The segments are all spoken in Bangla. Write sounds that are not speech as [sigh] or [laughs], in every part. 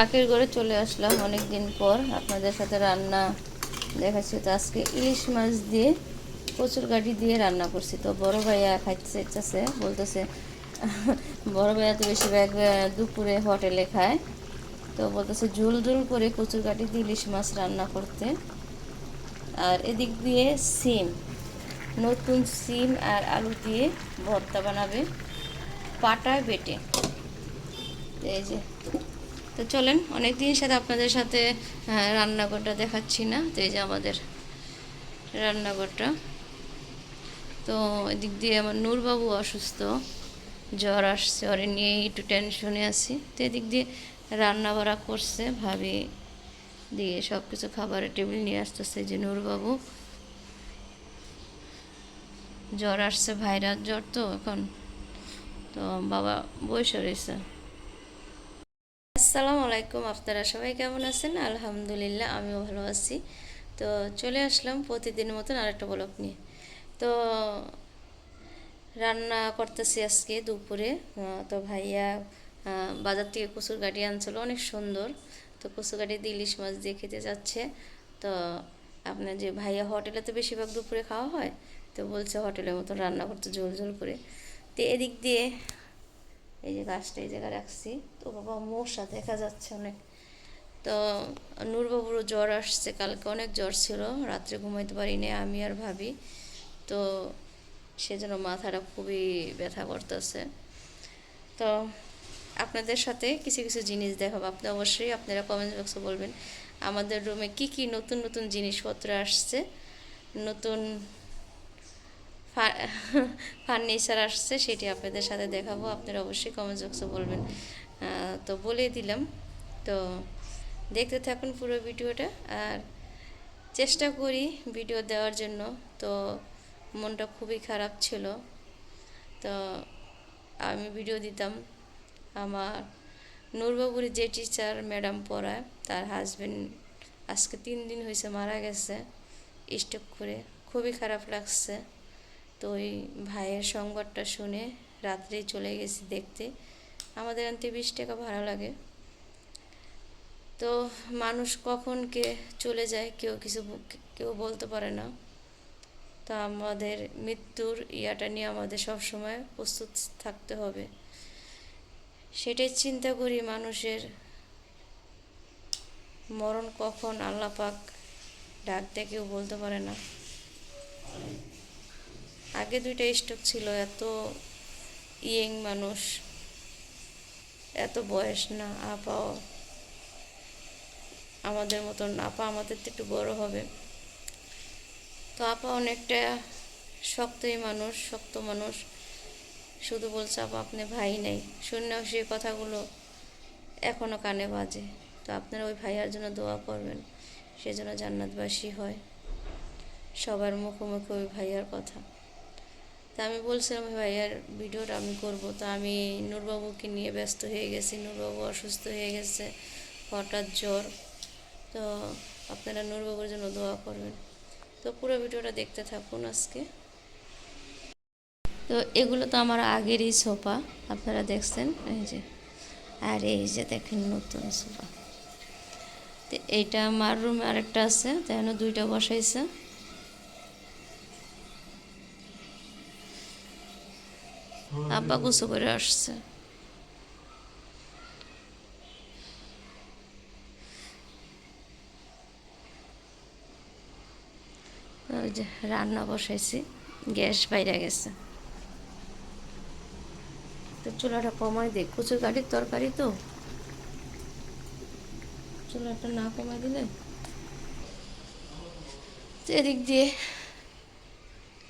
কাকের ঘরে চলে আসলাম অনেক দিন পর। আপনাদের সাথে রান্না দেখাচ্ছি। তো আজকে ইলিশ মাছ দিয়ে কচুর গাঠি দিয়ে রান্না করছি। তো বড় ভাইয়া খাইতে চাচ্ছে বলতেছে, বড় ভাইয়া তো বেশিরভাগ দুপুরে হোটেলে খায়। তো বলতেছে, ঝুল ঝুল করে কচুর গাঠি দিয়ে ইলিশ মাছ রান্না করতে। আর এদিক দিয়ে সিম, নতুন সিম আর আলু দিয়ে ভর্তা বানাবে। পাটায় বেটে। এই যে তো চলেন অনেক দিন সাথে আপনাদের সাথে রান্নাঘরটা দেখাচ্ছি না। তো এই যে আমাদের রান্নাঘরটা। তো এদিক দিয়ে আমার নূরবাবু অসুস্থ, জ্বর আসছে, ওরে নিয়ে একটু টেনশনে আছি। তো এদিক দিয়ে রান্না বাড়া করছে, ভাবি দিয়ে সব কিছু খাবারের টেবিল নিয়ে আসতেছে যে নূরবাবু। জ্বর আসছে, ভাইরাস জ্বর তো এখন। তো বাবা বসে রয়েছে। আসসালামু আলাইকুম আপনারা সবাই কেমন আছেন? আলহামদুলিল্লাহ, আমিও ভালো আছি। তো চলে আসলাম প্রতিদিনের মতন আরেকটা ব্লগ নিয়ে। তো রান্না করতেছি আজকে দুপুরে। তো ভাইয়া বাজার থেকে কচুর গাড়ি আনছিল, অনেক সুন্দর। তো কচুর গাড়ি দিয়ে ইলিশ মাছ দিয়ে খেতে যাচ্ছে। তো আপনার যে ভাইয়া হোটেলে তো বেশিরভাগ দুপুরে খাওয়া হয়, তো বলছে হোটেলের মতো রান্না করতে ঝোল ঝোল করে। তো এদিক দিয়ে এই যে গাছটা এই জায়গায় রাখছি। তো বাবা, মশা দেখা যাচ্ছে অনেক। তো নূরবাবুরও জ্বর আসছে কালকে, অনেক জ্বর ছিল। রাত্রে ঘুমাইতে পারি পারিনি, আমি আর ভাবি। তো সেজন্য মাথাটা খুবই ব্যথা করতেছে। তো আপনাদের সাথে কিছু কিছু জিনিস দেখাবো। আপনি অবশ্যই আপনারা কমেন্ট বক্সে বলবেন, আমাদের রুমে কি কি নতুন নতুন জিনিসপত্র আসছে, নতুন ফার্নিচার আসছে, সেটি আপনাদের সাথে দেখাবো। আপনারা অবশ্যই কমেন্ট বক্সে বলবেন। তো বলেই দিলাম। তো দেখতে থাকুন পুরো ভিডিওটা। আর চেষ্টা করি ভিডিও দেওয়ার জন্য। তো মনটা খুবই খারাপ ছিল। তো আমি ভিডিও দিতাম আমার নূরবাবুর যে টিচার ম্যাডাম পড়ায়, তার হাজবেন্ড আজকে তিন দিন হয়েছে মারা গেছে। স্ট্রোক করে। খুবই খারাপ লাগছে। তো ওই ভাইয়ের সংবাদটা শুনে রাত্রেই চলে গেছি দেখতে। আমাদের আনতে বিশ টাকা ভাড়া লাগে। তো মানুষ কখন কে চলে যায় কেউ কিছু কেউ বলতে পারে না। তো আমাদের মৃত্যুর ইয়াটা নিয়ে আমাদের সব সময় প্রস্তুত থাকতে হবে। সেটাই চিন্তা করি মানুষের মরণ কখন আল্লাহ পাক ডাক কেউ বলতে পারে না। আগে দুইটা স্টক ছিল, এত ইয়ং মানুষ, এত বয়স না আপাও আমাদের মতন, আপা আমাদের তো একটু বড় হবে। তো আপা অনেকটা শক্তই মানুষ, শক্ত মানুষ, শুধু বলছে, আপা, আপনি ভাই নেই। শুনলেও সেই কথাগুলো এখনও কানে বাজে। তো আপনারা ওই ভাইয়ার জন্য দোয়া করবেন, সে জান্নাতবাসী হয়। সবার মুখোমুখি ওই ভাইয়ার কথা। তা আমি বলছিলাম ভাইয়ার ভিডিওটা আমি করব। তো আমি নূরবাবুকে নিয়ে ব্যস্ত হয়ে গেছি। নূরবাবু অসুস্থ হয়ে গেছে, হঠাৎ জ্বর। তো আপনারা নূরবাবুর জন্য দোয়া করবেন। তো পুরো ভিডিওটা দেখতে থাকুন আজকে। তো এগুলো তো আমার আগেরই সোফা, আপনারা দেখছেন? এই যে। আর এই যে দেখেন নতুন সোফা। তো এইটা আমার রুমে আরেকটা আছে তেন দুইটা বসাইছে। আব্বা গুছো করে আসছে। ওই যে রান্না বসাইছি, গ্যাস বাইরে গেছে। তো চুলাটা কমাই দে কচুর গাড়ির তরকারি তো। চুলাটা না কমাই দিলে? এদিক দিয়ে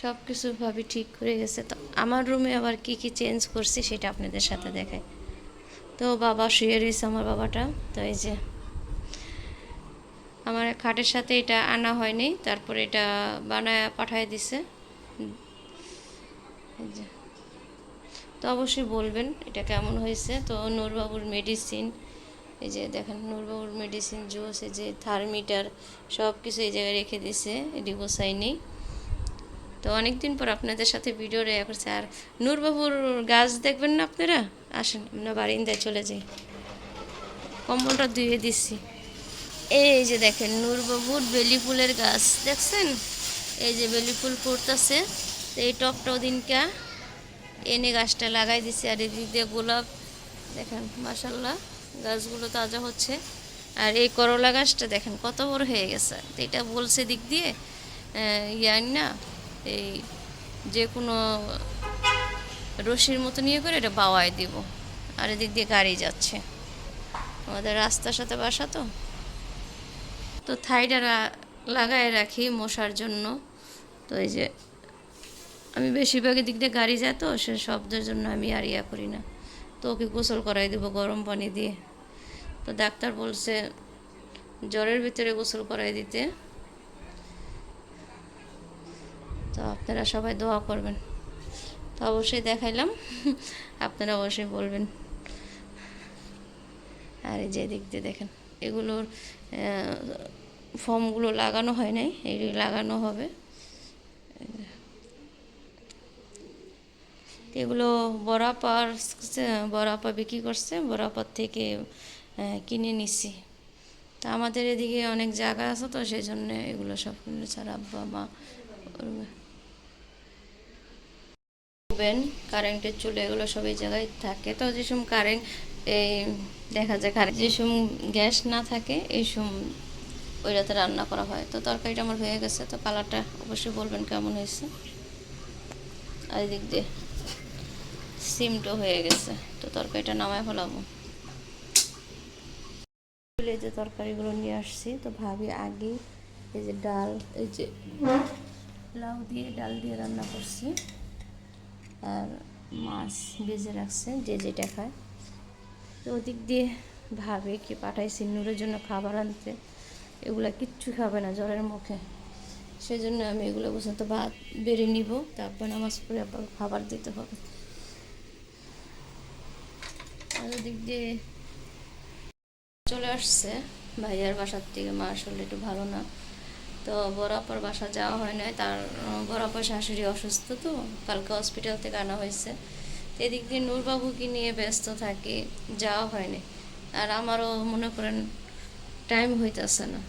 সব কিছু ভাবি ঠিক করে গেছে। তো আমার রুমে আবার কি কি চেঞ্জ করছি সেটা আপনাদের সাথে দেখাই। তো বাবা শুয়ে রয়েছে আমার বাবাটা। তো এই যে আমার খাটের সাথে এটা আনা হয়নি, তারপরে এটা বানায়, পাঠায় দিছে। তো অবশ্যই বলবেন এটা কেমন হয়েছে। তো নূরবাবুর মেডিসিন এই যে দেখেন নূরবাবুর মেডিসিন জুস এই যে থার্মিটার সব কিছু এই জায়গায় রেখে দিছে এটি গোসাই নেই তো অনেক দিন পর আপনাদের সাথে ভিডিও রেয়া করছে। আর নূরবাবুর গাছ দেখবেন না আপনারা? আসেন, আমরা বারিন্দায় চলে যাই। কম্বলটা ধুয়ে দিছি এই যে দেখেন, নূরবাবুর বেলি ফুলের গাছ, দেখছেন? এই যে বেলি ফুল পড়তেছে এই টপটা দিনকা এনে গাছটা লাগাই দিছি। আর এদিক দিয়ে গোলাপ, দেখেন মাসাল্লাহ গাছগুলো তাজা হচ্ছে। আর এই করলা গাছটা দেখেন, কত বড় হয়ে গেছে। তো এটা বলছে দিক দিয়ে ইয়ার না এই যে কোনো রশির মতো নিয়ে করে এটা বাওয়ায় দিব। আর এদিক দিয়ে গাড়ি যাচ্ছে। আমাদের রাস্তার সাথে বাসা তো। তো থাইটা লাগায় রাখি মশার জন্য। তো এই যে আমি বেশিরভাগই দিক দিয়ে গাড়ি যায় তো, সে শব্দের জন্য আমি আর ইয়া করি না। তো ওকে গোসল করাই দেবো গরম পানি দিয়ে। তো ডাক্তার বলছে, জ্বরের ভিতরে গোসল করাই দিতে। তো আপনারা সবাই দোয়া করবেন। তো অবশ্যই দেখাইলাম, [laughs] আপনারা অবশ্যই বলবেন। আর এই যে দিক দিয়ে দেখেন, এগুলোর ফর্মগুলো লাগানো হয় নাই এগুলো লাগানো হবে। এগুলো বরাপার বরাপা বিক্রি করছে বরাপার থেকে কিনে নিছি। তা আমাদের এদিকে অনেক জায়গা আছে তো, সেই জন্য এগুলো সব ছাড়া আব্বা, মা করবে কারেন্টের চুলে এগুলো সব এই জায়গায় থাকে। তো যে সময় কারেন্ট, এই দেখা যায় কারেন্ট যে সময় গ্যাস না থাকে এই সময় ওই রাতে রান্না করা হয়। তো তরকারিটা আমার হয়ে গেছে, তো কালারটা অবশ্যই বলবেন কেমন হয়েছে। আর এদিক দিয়ে সিমটো হয়ে গেছে, তো তরকারিটা নামায় ফেলাবো। এই যে তরকারিগুলো নিয়ে আসছি, তো ভাবি আগে এই যে ডাল, এই যে লাউ দিয়ে ডাল দিয়ে রান্না করছি। মাছ ভেজে রাখছে, যে যেটা খায়। তো ওদিক দিয়ে ভাবে কি পাঠাইছি নূরের জন্য খাবার আনতে। এগুলা কিচ্ছু খাবে না জ্বরের মুখে। সেই জন্য আমি এগুলো পর্যন্ত ভাত বেড়ে নিব, তারপর নামাজ পড়ে আবার খাবার দিতে হবে। আর ওদিক দিয়ে চলে আসছে, ভাইয়ার বাসার থেকে, মা আসলে একটু ভালো না। তো বরাপর বাসা যাওয়া হয় নাই। তার বরাপর শাশুড়ি অসুস্থ তো, কালকে হসপিটাল থেকে আনা হয়েছে। এদিক দিয়ে নূরবাবুকে নিয়ে ব্যস্ত থাকি, যাওয়া হয়নি। আর আমারও মনে করেন টাইম হইতেছে না।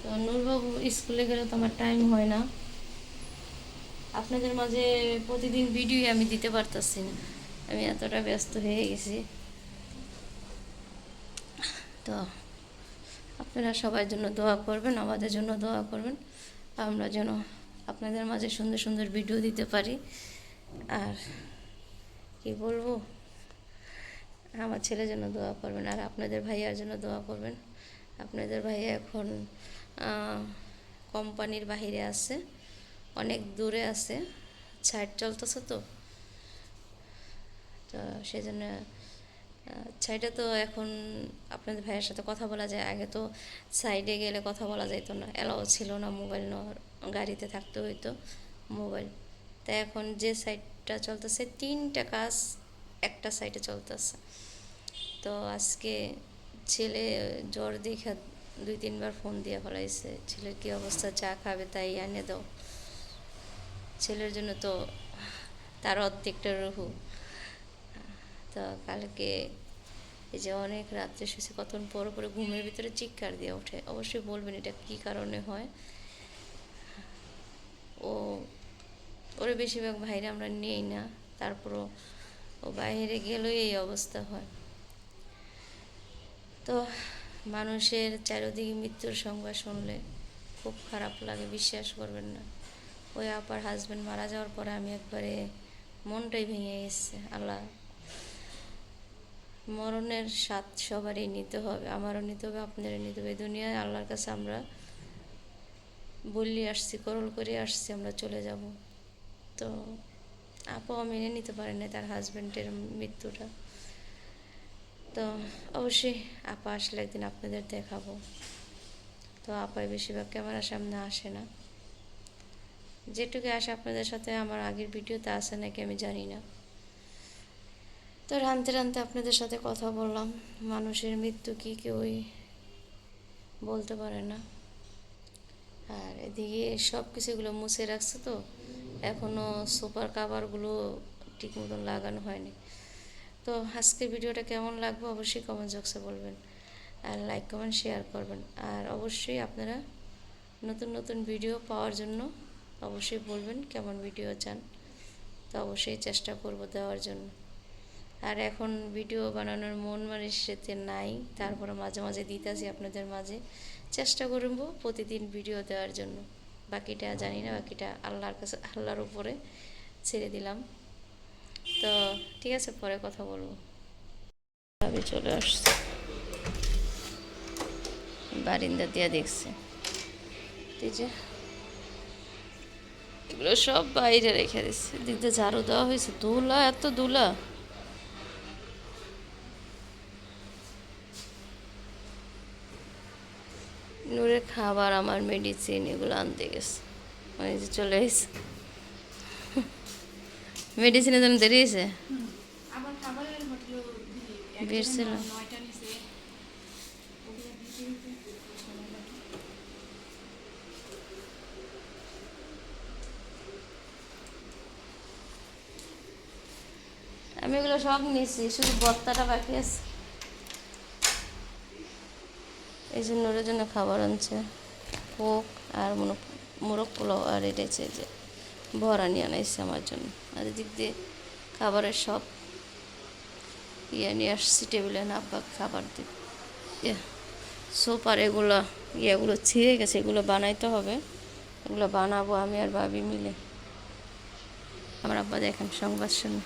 তো নূরবাবু স্কুলে গেলে তো আমার টাইম হয় না। আপনাদের মাঝে প্রতিদিন ভিডিও আমি দিতে পারতেছি না। আমি এতটা ব্যস্ত হয়ে গেছি। তো আপনারা সবার জন্য দোয়া করবেন, আমাদের জন্য দোয়া করবেন। আমরা যেন আপনাদের মাঝে সুন্দর সুন্দর ভিডিও দিতে পারি। আর কি বলব? আমার ছেলের জন্য দোয়া করবেন, আর আপনাদের ভাইয়ার জন্য দোয়া করবেন। আপনাদের ভাইয়া এখন কোম্পানির বাহিরে আছে, অনেক দূরে আছে। ছাইট চলতেছে তো। তো সেজন্য সাইডে তো এখন আপনাদের ভাইয়ের সাথে কথা বলা যায়। আগে তো সাইডে গেলে কথা বলা যাইতো না এলাও ছিল না মোবাইল গাড়িতে থাকতে হইতো মোবাইল তাই এখন যে সাইডটা চলতেছে, তিনটা কাজ একটা সাইডে চলতেছে। তো আজকে ছেলে জ্বর দেখা দুই, তিনবার ফোন দিয়ে ফলাইছে ছেলের কী অবস্থা? চা খাবে তাই এনে দাও। ছেলের জন্য তো তার অর্ধেকটা রহু। তো কালকে এই যে অনেক রাত্রে শুয়েছে, কতক্ষণ পর পরে ঘুমের ভিতরে চিৎকার দিয়ে ওঠে। অবশ্যই বলবেন এটা কি কারণে হয়? ও, ওরে বেশিরভাগ ভাইরে আমরা নেই না, তারপরও ও বাইরে গেলেই এই অবস্থা হয়। তো মানুষের চারিদিকে মৃত্যুর সংবাদ শুনলে খুব খারাপ লাগে, বিশ্বাস করবেন না। ওই আপার হাজব্যান্ড মারা যাওয়ার পরে আমি একবারে মনটাই ভেঙে গেছে, আল্লাহ। মরণের স্বাদ সবারই নিতে হবে, আমারও নিতে হবে, আপনারও নিতে হবে। দুনিয়ায় আল্লাহর কাছে আমরা বললি আসছি, করল করে আসছি, আমরা চলে যাব। তো আপাও মেনে নিতে পারে না তার হাজব্যান্ডের মৃত্যুটা। তো অবশ্যই আপা আসলে একদিন আপনাদের দেখাবো। তো আপাই বেশিরভাগ ক্যামেরার সামনে আসে না। যেটুকু আসে আপনাদের সাথে, আমার আগের ভিডিওতে আসে নাকি আমি জানি না। তো রানতে রানতে আপনাদের সাথে কথা বললাম। মানুষের মৃত্যু কি কেউই বলতে পারে না। আর এদিকে সব কিছুগুলো মুছে রাখছে তো এখনও সুপার কাভারগুলো ঠিক মতন লাগানো হয়নি। তো আজকের ভিডিওটা কেমন লাগবে অবশ্যই কমেন্ট বক্সে বলবেন আর লাইক কমেন্ট শেয়ার করবেন। আর অবশ্যই আপনারা নতুন নতুন ভিডিও পাওয়ার জন্য অবশ্যই বলবেন কেমন ভিডিও চান। তো অবশ্যই চেষ্টা করব দেওয়ার জন্য। আর এখন ভিডিও বানানোর মন মানসিকতে নাই। তারপরে মাঝে মাঝে দিতেছি আপনাদের মাঝে। চেষ্টা করব প্রতিদিন ভিডিও দেওয়ার জন্য। বাকিটা জানি না, বাকিটা আল্লাহর কাছে, আল্লাহর উপরে ছেড়ে দিলাম। তো ঠিক আছে, পরে কথা বলব। ভাবি চলে আসছে। বারিন্দা দিয়া দেখছে। এই যে, এগুলো সব বাইরে রেখে দিচ্ছে। দিক দিয়ে ঝাড়ু দেওয়া হয়েছে। ধুলা এত ধুলা নূরের খাবার আমার মেডিসিন এগুলো আনতে গেছে মানে যে চলে এসে মেডিসিনের জন্য দেরি হয়েছে আবার খাবারের হোটেল বের ছিল। নয়টা নিচে ওগুলো দিতে দিতে সময় লাগে। আমি এগুলো সব নিয়েছি শুধু বত্তাটা বাকি আছে এই জন্য ওর জন্য খাবার আনছে। কোক আর মোরগ পোলাও আর এটা হচ্ছে যে ভরা নিয়ে আনাইছে আমার জন্য। আর এদিক দিয়ে খাবারের সব ইয়ে নিয়ে আসছি টেবিলে না পাক খাবার দিই সোপার এগুলো ইয়েগুলো ছিঁড়ে গেছে, এগুলো বানাইতে হবে। এগুলো বানাবো আমি আর ভাবি মিলে। আমার আব্বা দেখেন সংবাদ শুনে।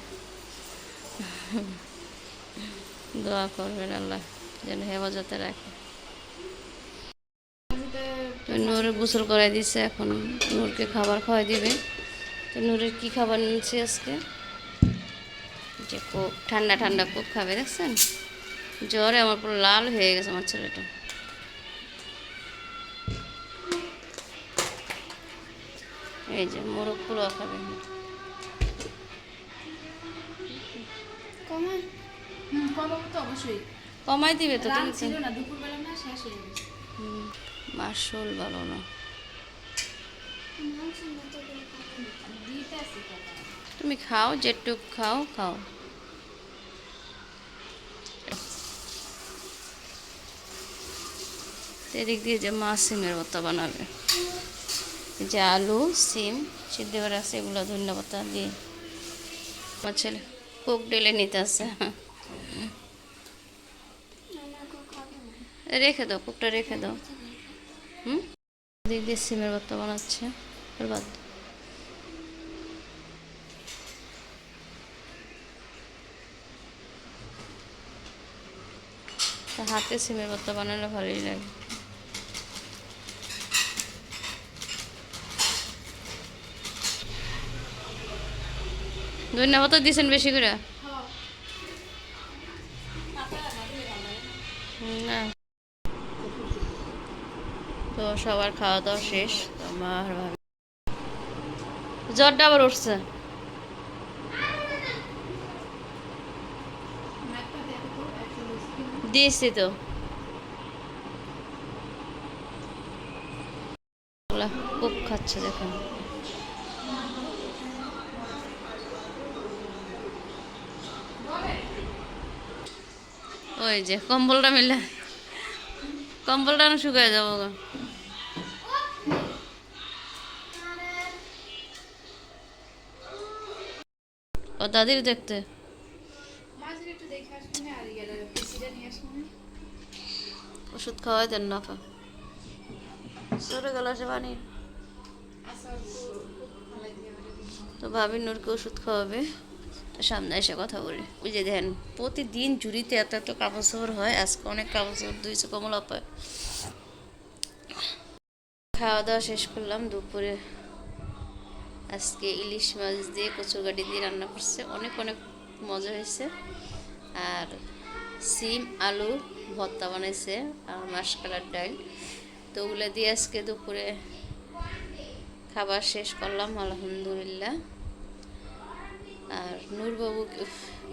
দোয়া করবেন আল্লাহ যেন হেফাজতে রাখে। তো নূরে গোসল করাই দিছে এখন। নূরকে খাবার খাওয়াই দিবে। তো নূরের কী খাবার নিচ্ছে আজকে? যে কোক ঠান্ডা ঠান্ডা কোক খাবে দেখছেন? জ্বরে আমার পুরো লাল হয়ে গেছে আমার ছেলেটা। এই যে মোরগ পোলাও খাবে। কমাই। দিবে তো ছিল না দুপুরবেলা না শেষ হয়ে গেছে। মাসুল ভালো না। আসি তুমি খাও, যেটুক খাও খাও। এদিক দিয়ে যে মাছ সিমের ভর্তা বানাবে। যে আলু, সিম, সিদ্ধ করে আছে, এগুলো ধন্যবাদ দিয়ে আমার ছেলে কোক ডেলে নিতে আসছে রেখে দাও, কোকটা রেখে দাও। হুম? এদিক দিয়ে সিমের ভর্তা বানাচ্ছে বাদ হাতে সিমের ভর্তা বানালে ভালোই লাগে। ধন্যবাদ দিয়েছেন বেশি করে। তো সবার খাওয়া দাওয়া শেষ মা জ্বরটা আবার উঠছে। দিয়েছি তো। খুব খাচ্ছে, দেখুন। ওই যে কম্বলটা মিলে কম্বলটা শুকায় যাব আসব না ওষুধ খাওয়াই দেন না সরে গেল সে পানি তো ভাবি নূরকে ওষুধ খাওয়াবে। সামনে এসে কথা বলি। ওই যে দেখেন প্রতিদিন জুড়িতে এত এত কাপড় চোপড় হয় আজকে অনেক কাপড় চোপড় ধুয়েছে কমলা পায় খাওয়া দাওয়া শেষ করলাম দুপুরে আজকে ইলিশ মাছ দিয়ে কচুর গাড়ি দিয়ে রান্না করছে। অনেক অনেক মজা হয়েছে। আর সিম, আলু, ভর্তা বানাইছে আর মাসকালার ডাল। তো ওগুলো দিয়ে আজকে দুপুরে খাবার শেষ করলাম, আলহামদুলিল্লাহ। আর নূরবাবু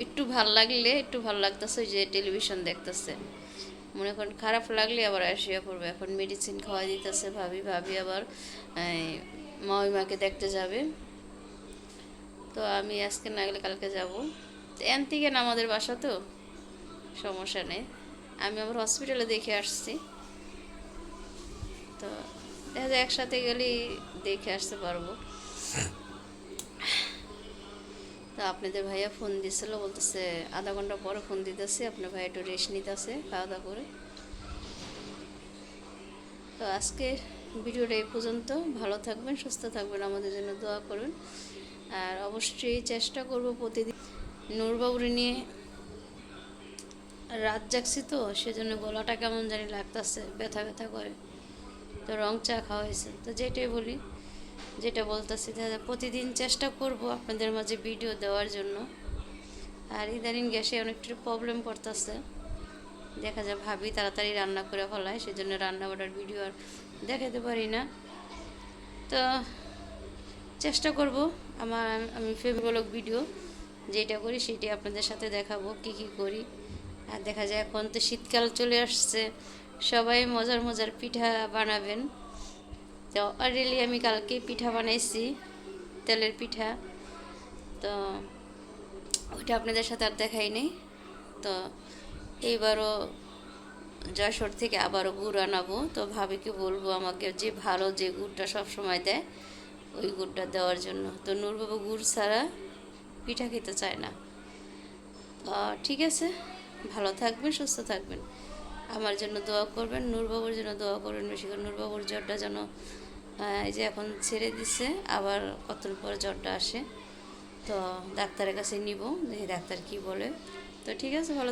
একটু ভালো লাগলে, একটু ভালো লাগতেছে যে টেলিভিশন দেখতেছে। মনে করেন খারাপ লাগলে আবার আসিয়া পড়বে। এখন মেডিসিন খাওয়াই দিতেছে ভাবি ভাবি আবার মাকে দেখতে যাবে। তো আমি আজকে না গেলে কালকে যাব। তো এন থেকে না আমাদের বাসা তো, সমস্যা নেই। আমি আবার হসপিটালে দেখে আসছি। তো দেখা যায় একসাথে গেলেই দেখে আসতে পারব। তো আপনাদের ভাইয়া ফোন দিছিল, বলতেছে আধা ঘণ্টা পরে ফোন দিতেছে। আপনার ভাই একটু রেস্ট নিতেছে খাওয়া দাওয়া করে। তো আজকে ভিডিওটা এই পর্যন্ত। ভালো থাকবেন, সুস্থ থাকবেন। আমাদের জন্য দোয়া করুন। আর অবশ্যই চেষ্টা করব প্রতিদিন নূরবাবুরে নিয়ে রাত জাগছি তো, সেজন্য গলাটা কেমন জানি লাগতেছে, ব্যথা ব্যথা করে। তো রং চা খাওয়া হয়েছে। তো যেটাই বলি, যেটা বলতেছি, দাদা, প্রতিদিন চেষ্টা করব আপনাদের মাঝে ভিডিও দেওয়ার জন্য। আর ইদানিং গ্যাসে অনেকটা প্রবলেম করতেছে। দেখা যায় ভাবি তাড়াতাড়ি রান্না করে ফেলায়, সেজন্য রান্না বাড়ার ভিডিও আর দেখাতে পারি না। তো চেষ্টা করব আমার আমি ফেমিবলক ভিডিও যেটা করি সেটি আপনাদের সাথে দেখাবো, কি কি করি। আর দেখা যায় এখন তো শীতকাল চলে আসছে, সবাই মজার মজার পিঠা বানাবেন। তো অলরেডি আমি কালকে পিঠা বানাইছি, তেলের পিঠা। তো ওইটা আপনাদের সাথে আর দেখাই নেই। তো এইবারও যশোর থেকে আবারও গুড় আনাবো। তো ভাবিকে বলব, আমাকে যে ভালো যে গুড়টা সব সময় দেয়, ওই গুড়টা দেওয়ার জন্য। তো নূরবাবু গুড় ছাড়া পিঠা খেতে চায় না। ঠিক আছে, ভালো থাকবেন, সুস্থ থাকবেন। আমার জন্য দোয়া করবেন, নূরবাবুর জন্য দোয়া করবেন, বেশি করে নূরবাবুর জ্বরটা যেন এই যে এখন ছেড়ে দিছে, আবার কতদিন পরে জ্বরটা আসে। তো ডাক্তারের কাছে নিব, দেখি ডাক্তার কি বলে। তো ঠিক আছে, ভালো